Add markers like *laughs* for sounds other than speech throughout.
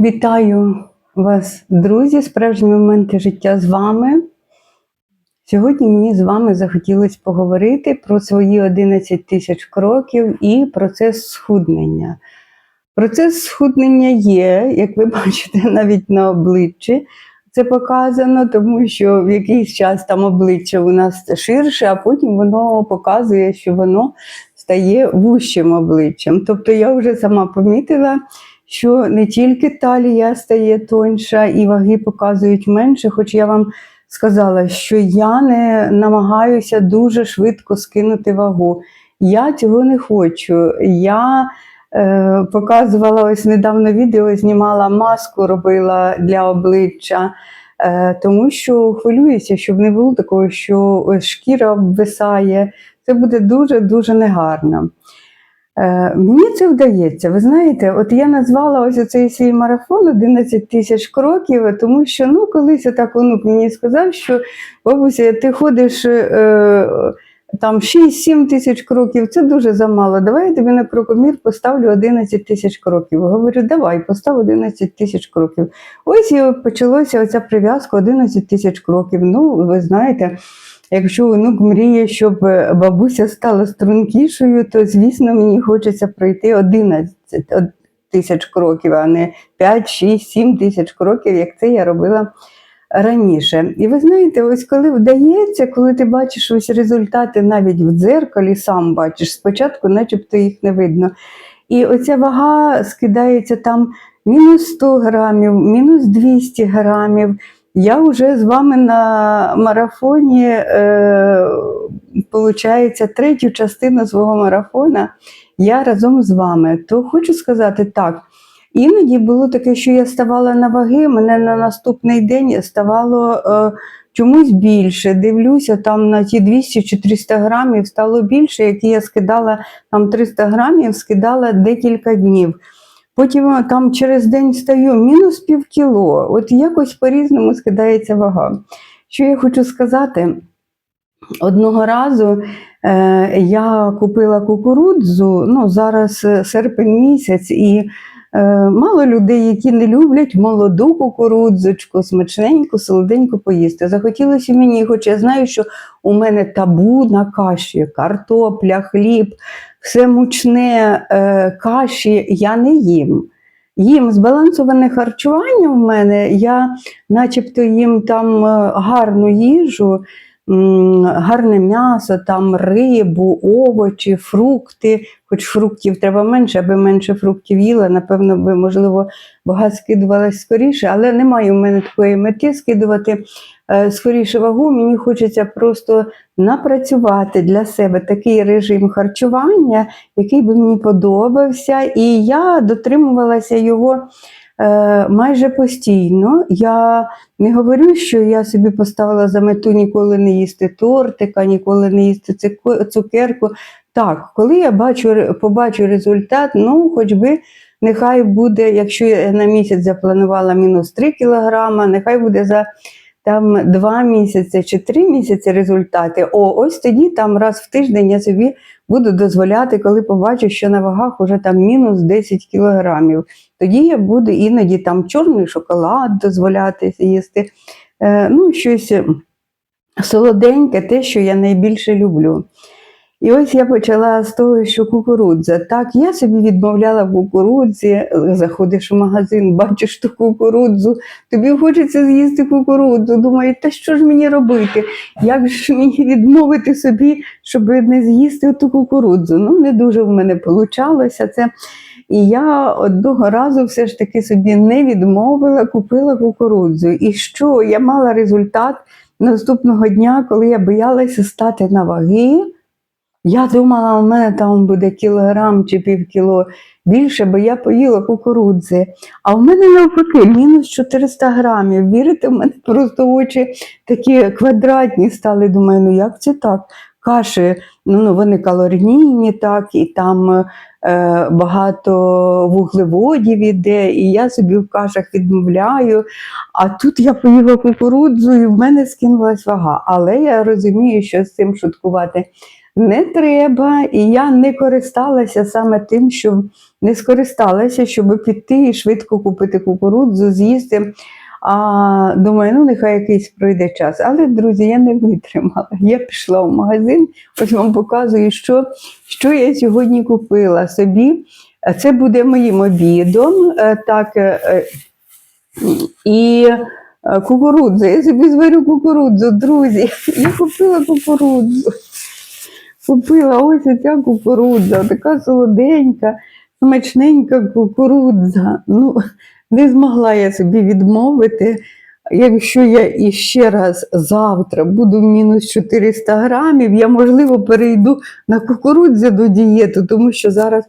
Вітаю вас, друзі, справжні моменти життя з вами. Сьогодні мені з вами захотілося поговорити про свої 11 тисяч кроків і процес схуднення. Процес схуднення є, як ви *laughs* бачите, навіть на обличчі. Це показано, тому що в якийсь час там обличчя у нас ширше, а потім воно показує, що воно стає вущим обличчям. Тобто я вже сама помітила, що не тільки талія стає тоньша і ваги показують менше, хоч я вам сказала, що я не намагаюся дуже швидко скинути вагу. Я цього не хочу. Я е, показувала ось недавно відео, знімала маску, робила для обличчя, е, тому що хвилююся, щоб не було такого, що шкіра обвисає. Це буде дуже-дуже негарно. Е, мені це вдається. Ви знаєте, от я назвала ось цей свій марафон 11 тисяч кроків, тому що ну, колись так онук мені сказав, що бабуся, ти ходиш е, там 6-7 тисяч кроків, це дуже замало. Давай я тобі на крокомір поставлю 11 тисяч кроків. Говорю, давай, постав 11 тисяч кроків. Ось і почалося оця прив'язка 11 тисяч кроків. Ну, ви знаєте. Якщо онук мріє, щоб е, бабуся стала стрункішою, то звісно мені хочеться пройти 11 тисяч кроків, а не 5, 6, 7 тисяч кроків, як це я робила раніше. І ви знаєте, ось коли вдається, коли ти бачиш ось результати навіть в дзеркалі, сам бачиш, спочатку, начебто їх не видно. І оця вага скидається там мінус 100 грамів, мінус 200 грамів. Я вже з вами на марафоні, е, третю частину свого марафона я разом з вами. То хочу сказати так. Іноді було таке, що я ставала на ваги, мене на наступний день ставало е, чомусь більше. Дивлюся, там на ті 200 чи 300 грамів стало більше, які я скидала там 300 грамів, скидала декілька днів. Потім там через день стаю мінус пів кіло. От якось по-різному скидається вага. Що я хочу сказати? Одного разу е, я купила кукурудзу, ну зараз е, серпень місяць, і мало людей, які не люблять молоду кукурудзочку, смачненьку, солоденьку поїсти. Захотілося мені, хоч я знаю, що у мене табу на каші, картопля, хліб все мучне е, каші я не їм. Їм збалансоване харчування в мене, я начебто їм там е, гарну їжу, гарне м'ясо, там рибу, овочі, фрукти. Хоч фруктів треба менше, аби менше фруктів їла, напевно, би, можливо, вага скидувалась скоріше, але немає у мене такої мети скидувати е, скоріше вагу. Мені хочеться просто напрацювати для себе такий режим харчування, який би мені подобався, і я дотримувалася його. Е, Майже постійно. Я не говорю, що я собі поставила за мету ніколи не їсти тортика, ніколи не їсти цукерку. Так, коли я бачу, побачу результат, ну, хоч би нехай буде, якщо я на місяць запланувала мінус 3 кілограма, нехай буде за там два місяці чи три місяці результати. О, ось тоді там раз в тиждень я собі буду дозволяти, коли побачу, що на вагах уже там мінус 10 кілограмів. Тоді я буду іноді там чорний шоколад дозволяти їсти. Е, ну, щось солоденьке, те, що я найбільше люблю. І ось я почала з того, що кукурудза. Так, я собі відмовляла в кукурудзі, заходиш в магазин, бачиш ту кукурудзу, тобі хочеться з'їсти кукурудзу. Думаю, та що ж мені робити? Як ж мені відмовити собі, щоб не з'їсти ту кукурудзу? Ну, не дуже в мене вийшло це. І я одного разу все ж таки собі не відмовила, купила кукурудзу. І що? Я мала результат наступного дня, коли я боялася стати на ваги. Я думала, у мене там буде кілограм чи півкіло більше, бо я поїла кукурудзи. А в мене навпаки мінус 400 грамів. Вірите, в мене просто очі такі квадратні стали. Думаю, ну як це так? Каші, ну, ну вони калорійні, так, і там е, багато вуглеводів іде, і я собі в кашах відмовляю. А тут я поїла кукурудзу і в мене скинулась вага. Але я розумію, що з цим шуткувати не треба, і я не користалася саме тим, що не скористалася, щоб піти і швидко купити кукурудзу, з'їсти. А думаю, ну нехай якийсь пройде час. Але, друзі, я не витримала. Я пішла в магазин, ось вам показую, що, що я сьогодні купила собі. Це буде моїм обідом. е, Так, е, е, і кукурудзу. Я собі зварю кукурудзу, друзі. Я купила кукурудзу. Купила ось ця кукурудза, така солоденька, смачненька кукурудза. Ну, не змогла я собі відмовити. Якщо я іще раз завтра буду мінус 400 грамів, я, можливо, перейду на кукурудзяну дієту, тому що зараз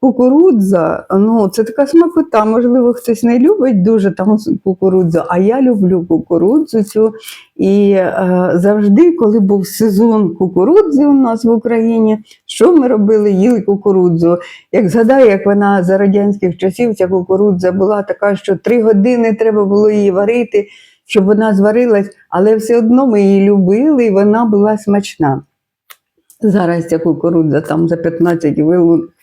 кукурудза, ну, це така смакота. Можливо, хтось не любить дуже там кукурудзу, а я люблю кукурудзу цю. І е, завжди, коли був сезон кукурудзи у нас в Україні, що ми робили? Їли кукурудзу. Як згадаю, як вона за радянських часів, ця кукурудза була така, що три години треба було її варити, щоб вона зварилась, але все одно ми її любили, і вона була смачна. Зараз ця кукурудза там за 15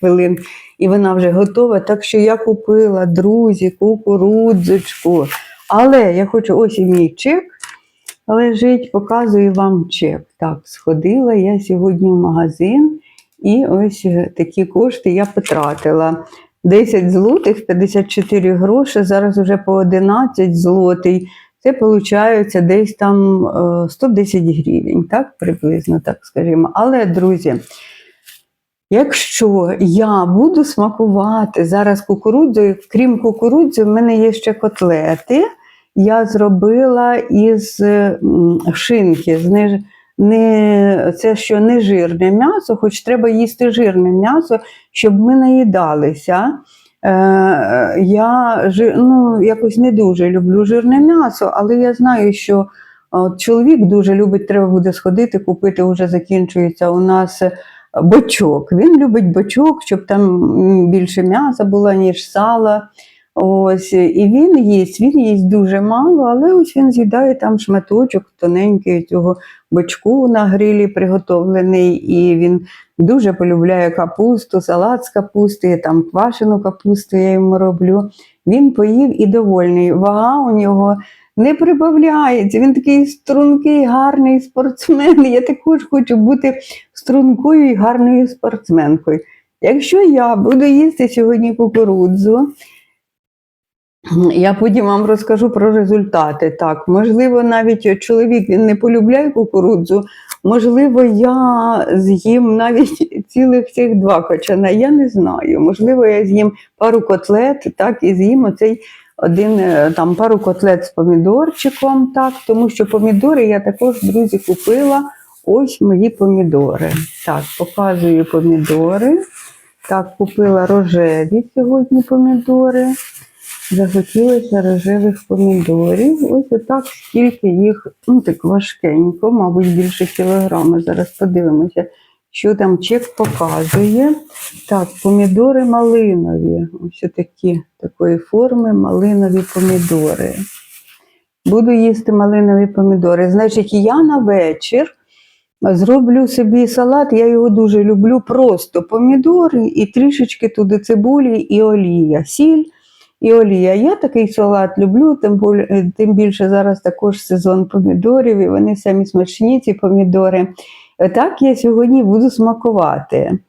хвилин- і вона вже готова. Так що я купила, друзі, кукурудзочку. Але я хочу ось і мій чек лежить, показую вам чек. Так, сходила я сьогодні в магазин, і ось е, такі кошти я потратила. 10 злотих, 54 гроші, зараз вже по 11 злотий. Це виходить десь там е, 110 гривень, так, приблизно, так скажімо. Але, друзі, якщо я буду смакувати зараз кукурудзою, крім кукурудзи, в мене є ще котлети. Я зробила із шинки, з не, не, це що не жирне м'ясо, хоч треба їсти жирне м'ясо, щоб ми наїдалися. Е, я ну, якось не дуже люблю жирне м'ясо, але я знаю, що от, чоловік дуже любить, треба буде сходити, купити, вже закінчується у нас е, бочок. Він любить бочок, щоб там більше м'яса було, ніж сала. Ось, і він їсть, він їсть дуже мало, але ось він з'їдає там шматочок тоненький цього бочку на грилі приготовлений, і він дуже полюбляє капусту, салат з капусти, там квашену капусту я йому роблю. Він поїв і довольний. Вага у нього не прибавляється. Він такий стрункий, гарний спортсмен. Я також хочу бути стрункою і гарною спортсменкою. Якщо я буду їсти сьогодні кукурудзу, я потім вам розкажу про результати. Так, можливо, навіть чоловік він не полюбляє кукурудзу. Можливо, я з'їм навіть цілих цих два кочана. Я не знаю. Можливо, я з'їм пару котлет, так, і з'їм оцей один е, там пару котлет з помідорчиком, так, тому що помідори я також, друзі, купила. Ось мої помідори. Так, показую помідори. Так, купила рожеві сьогодні помідори. Захотілося рожевих помідорів. Ось отак, скільки їх, ну так важкенько, мабуть, більше кілограма. Зараз подивимося, що там чек показує. Так, помідори малинові. Ось такі такої форми малинові помідори. Буду їсти малинові помідори. Значить, я на вечір зроблю собі салат, я його дуже люблю. Просто помідори і трішечки туди цибулі і олія. Сіль і олія. Я такий салат люблю, тим, е, тим більше зараз також сезон помідорів, і вони самі смачні, ці помідори. Е, Так я сьогодні буду смакувати.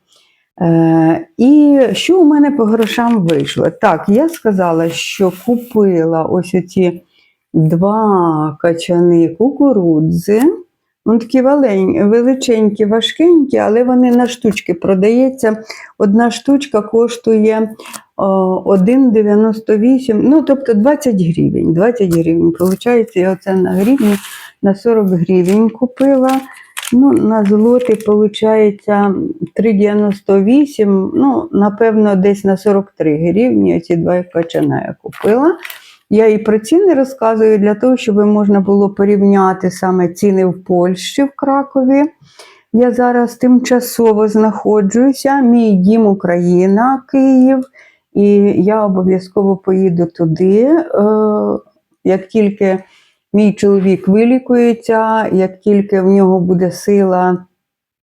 Е, і що у мене по грошам вийшло? Так, я сказала, що купила ось оці два качани кукурудзи. Ну, такі величенькі, важкенькі, але вони на штучки продається. Одна штучка коштує 1,98, ну тобто 20 гривень. 20 гривень. Получається, я оце на гривні на 40 гривень купила. Ну, на злоти, виходить, 3,98, ну, напевно, десь на 43 гривні. Оці два качана я купила. Я і про ціни розказую для того, щоб можна було порівняти саме ціни в Польщі, в Кракові. Я зараз тимчасово знаходжуся. Мій дім Україна, Київ, і я обов'язково поїду туди. е, Як тільки мій чоловік вилікується, як тільки в нього буде сила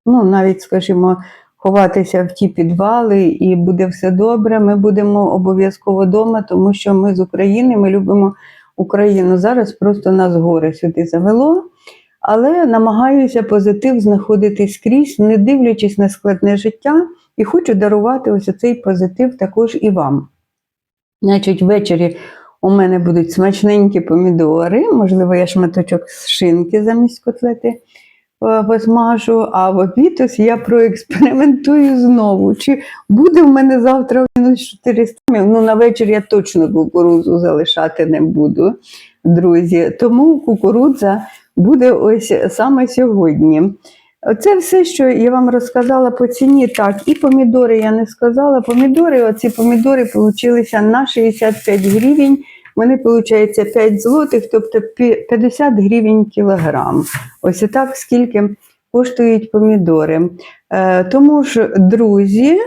ну, навіть, скажімо, ховатися в ті підвали, і буде все добре. Ми будемо обов'язково вдома, тому що ми з України, ми любимо Україну. Зараз просто нас горе сюди завело. Але намагаюся позитив знаходити скрізь, не дивлячись на складне життя, і хочу дарувати ось цей позитив також і вам. Значить, ввечері у мене будуть смачненькі помідори, можливо, я шматочок з шинки замість котлети е, посмажу, а в обід ось я проекспериментую знову. Чи буде в мене завтра мінус 400 грамів? Ну, на вечір я точно кукурудзу залишати не буду, друзі. Тому кукурудза буде ось саме сьогодні. Це все, що я вам розказала по ціні. Так, і помідори я не сказала. Помідори, оці помідори получилися на 65 гривень. Вони, виходить, 5 злотих, тобто пі- 50 гривень кілограм. Ось і так, скільки коштують помідори. Е, тому ж, друзі,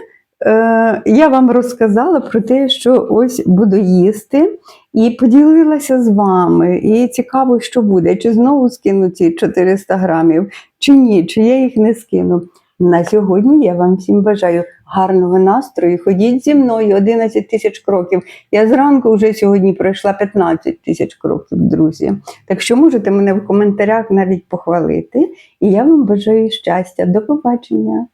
е, я вам розказала про те, що ось буду їсти, і поділилася з вами. І цікаво, що буде, чи знову скину ці 400 грамів, чи ні, чи я їх не скину. На сьогодні я вам всім бажаю гарного настрою. Ходіть зі мною 11 тисяч кроків. Я зранку вже сьогодні пройшла 15 тисяч кроків, друзі. Так що можете мене в коментарях навіть похвалити. І я вам бажаю щастя. До побачення.